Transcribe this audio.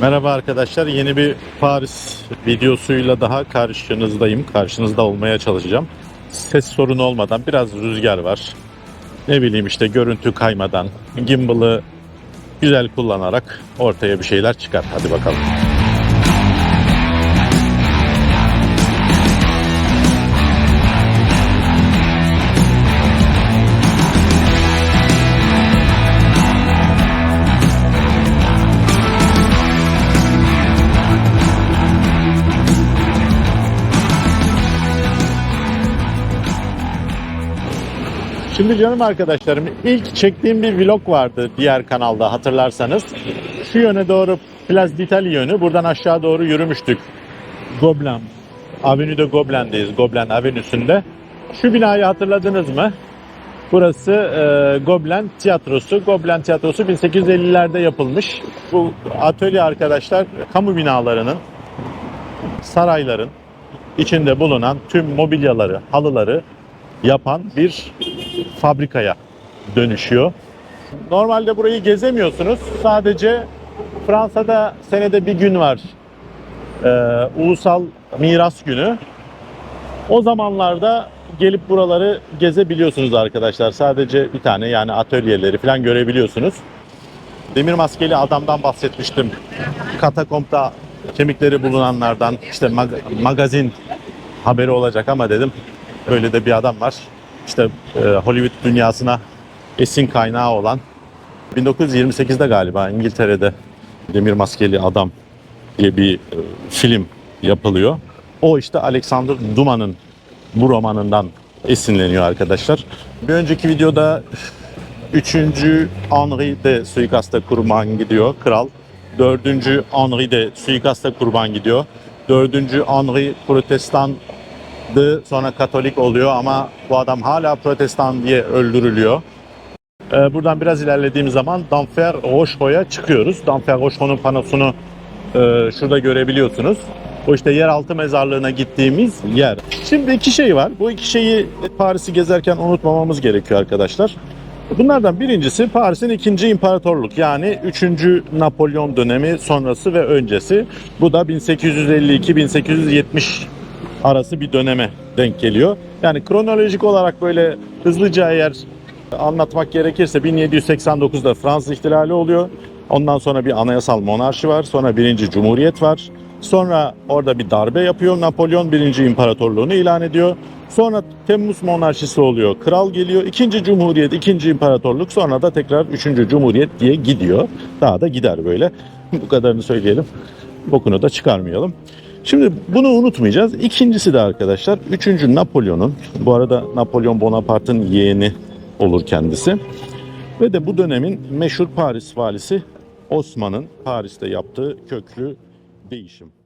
Merhaba arkadaşlar. Yeni bir Paris videosuyla daha karşınızdayım. Karşınızda olmaya çalışacağım. Ses sorunu olmadan biraz rüzgar var. Ne bileyim işte görüntü kaymadan, gimbal'ı güzel kullanarak ortaya bir şeyler çıkar. Hadi bakalım. Şimdi canım arkadaşlarım ilk çektiğim bir vlog vardı diğer kanalda hatırlarsanız. Şu yöne doğru Place d'Italie yönü buradan aşağı doğru yürümüştük. Gobelin. Avenue de Goblin'deyiz. Gobelin Avenüsü'nde. Şu binayı hatırladınız mı? Burası e, Gobelin Tiyatrosu. Gobelin Tiyatrosu 1850'lerde yapılmış. Bu atölye arkadaşlar kamu binalarının, sarayların içinde bulunan tüm mobilyaları, halıları yapan bir fabrikaya dönüşüyor. Normalde burayı gezemiyorsunuz. Sadece Fransa'da senede bir gün var. Ee, Ulusal Miras Günü. O zamanlarda gelip buraları gezebiliyorsunuz arkadaşlar. Sadece bir tane yani atölyeleri falan görebiliyorsunuz. Demir maskeli adamdan bahsetmiştim. Katakompta kemikleri bulunanlardan işte mag- magazin haberi olacak ama dedim böyle de bir adam var. İşte e, Hollywood dünyasına esin kaynağı olan 1928'de galiba İngiltere'de Demir Maskeli Adam diye bir e, film yapılıyor. O işte Alexander Dumas'ın bu romanından esinleniyor arkadaşlar. Bir önceki videoda 3. Henry de suikasta kurban gidiyor. Kral. 4. Henry de suikasta kurban gidiyor. 4. Henry protestandı sonra Katolik oluyor ama bu adam hala protestan diye öldürülüyor. Ee, Buradan biraz ilerlediğim zaman Danfer Rochereau'ya çıkıyoruz. Danfer Rochereau'nun panosunu e, şurada görebiliyorsunuz. O işte yeraltı mezarlığına gittiğimiz yer. Şimdi iki şey var. Bu iki şeyi Paris'i gezerken unutmamamız gerekiyor arkadaşlar. Bunlardan birincisi Paris'in ikinci imparatorluk yani 3. Napolyon dönemi sonrası ve öncesi. Bu da 1852-1870 arası bir döneme denk geliyor. Yani kronolojik olarak böyle hızlıca eğer anlatmak gerekirse 1789'da Fransız ihtilali oluyor. Ondan sonra bir anayasal monarşi var. Sonra birinci cumhuriyet var. Sonra orada bir darbe yapıyor. Napolyon birinci imparatorluğunu ilan ediyor. Sonra Temmuz monarşisi oluyor. Kral geliyor. ikinci cumhuriyet, ikinci imparatorluk. Sonra da tekrar üçüncü cumhuriyet diye gidiyor. Daha da gider böyle. Bu kadarını söyleyelim. Bokunu da çıkarmayalım. Şimdi bunu unutmayacağız. İkincisi de arkadaşlar 3. Napolyon'un bu arada Napolyon Bonaparte'ın yeğeni olur kendisi. Ve de bu dönemin meşhur Paris valisi Osman'ın Paris'te yaptığı köklü değişim.